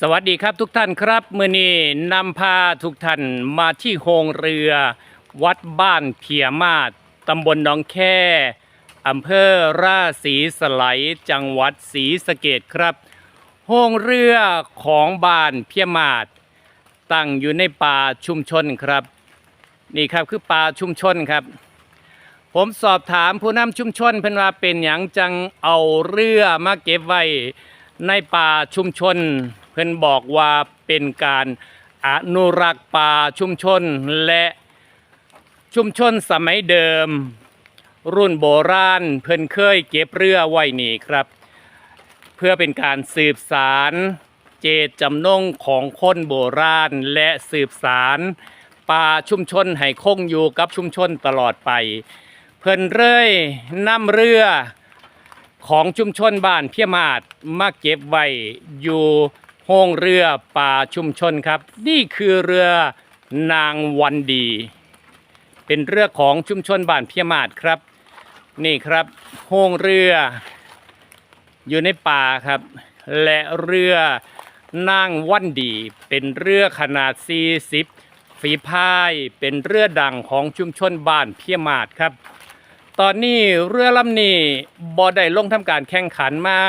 สวัสดีครับทุกท่านครับเมื่อนี้นำพาทุกท่านมาที่โรงเรือ วัดบ้านเพียมาศตำบลหนองแค่ อำเภอราศีสไลยจังหวัดศรีสะเกดครับโรงเรือของบ้านเพียมาศตั้งอยู่ในป่าชุมชนครับ นี่ครับคือป่าชุมชนครับ ผมสอบถามผู้นำชุมชนเพิ่นว่าเป็นหยังจังเอาเรือมาเก็บไว้ในป่าชุมชน พิ่นบอกว่าเป็นการอนุรักษ์ป่าชุมชนและชุมชนสมัยเดิม รุ่นโบราณ เพิ่นเคยเก็บเรือไว้นี่ครับ เพื่อเป็นการสืบสารเจตจำนงของคนโบราณและสืบสารป่าชุมชนให้คงอยู่กับชุมชนตลอดไป เพิ่นเร่ยนำเรือของชุมชนบ้านเพียมาศมาเก็บไว้อยู่ โฮงเรือป่าชุมชนครับ นี่คือเรือนางวันดี เป็นเรือของชุมชนบ้านเพียมาศครับ นี่ครับโฮงเรือ อยู่ในป่าครับ และเรือนางวันดี เป็นเรือขนาด 40 ฝีพายเป็นเรือดังของชุมชนบ้านเพียมาศครับ ตอนนี้เรือลำนี้บอได้ลงทำการแข่งขันมา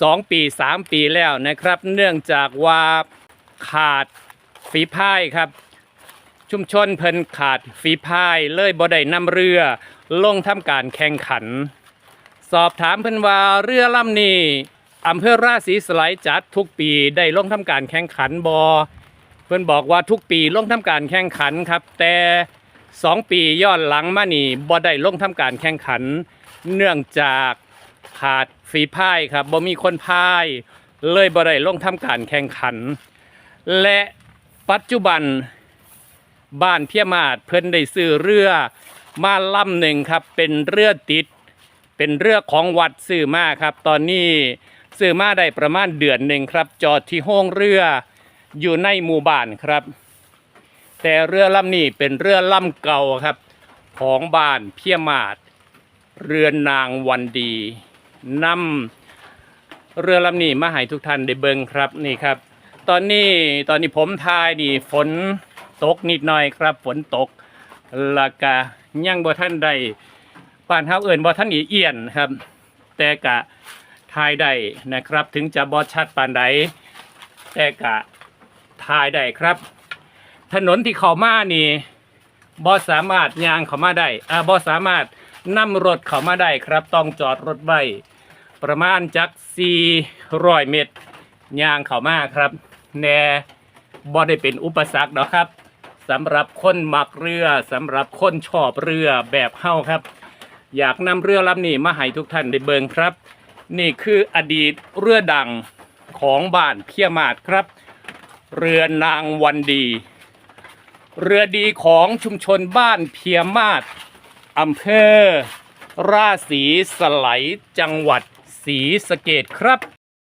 2 ปี 3 ปีแล้วนะครับ เนื่องจากว่าขาดฝีพายครับ ชุมชนเพิ่นขาดฝีพายเลยบ่ได้นำเรือ ลงทำการแข่งขัน สอบถามเพิ่นว่าเรือลำนี้อำเภอราศีสไลยจัดทุกปีได้ลงทำการแข่งขันบอเพิ่นบอกว่าทุกปีลงทำการแข่งขันครับ แต่สองปีย้อนหลังมานี่บ่ได้ลงทำการแข่งขัน เนื่องจาก ขาดฝีพายครับบ่มีคนพาย เลยบ่ได้ลงทำการแข่งขัน และปัจจุบันบ้านเพียมาศเพิ่นได้ซื้อเรือมาลำหนึ่งครับ เป็นเรือติด เป็นเรือของวัดซื้อมาครับ ตอนนี้ซื้อมาได้ประมาณเดือนหนึ่งครับ จอดที่ห้องเรืออยู่ในหมู่บ้านครับ แต่เรือลำนี้เป็นเรือลำเก่าครับ ของบ้านเพียมาศเรือนนางวันดี นำเรือลำนี้มาให้ทุกท่านได้เบิ่งครับนี่ครับ ตอนนี้ตอนนี้ผมทายนี่ฝนตกนิดหน่อยครับ ฝนตกแล้วก็ยังบ่ท่านได้บ้านเฮาเอิ้นบ่ท่านอีเอียนครับ แต่กะทายได้นะครับ ถึงจะบ่ชัดปานใดแต่กะทายได้ครับ ถนนที่เข้ามานี่บ่สามารถยางเข้ามาได้อ่าบ่สามารถ นำรถเข้ามาได้ครับ ต้องจอดรถไว้ประมาณจัก400เมตรยางเข้ามาครับแน่บ่ได้เป็นอุปสรรคดอกครับสำหรับคนมักเรือสำหรับคนชอบเรือแบบเฮาครับ อยากนำเรือลำนี้มาให้ทุกท่านได้เบิ่งครับ นี่คืออดีตเรือดังของบ้านเพียมาศครับ เรือนางวันดี เรือดีของชุมชนบ้านเพียมาศ อำเภอราศีสไลจังหวัดศรีสะเกดครับ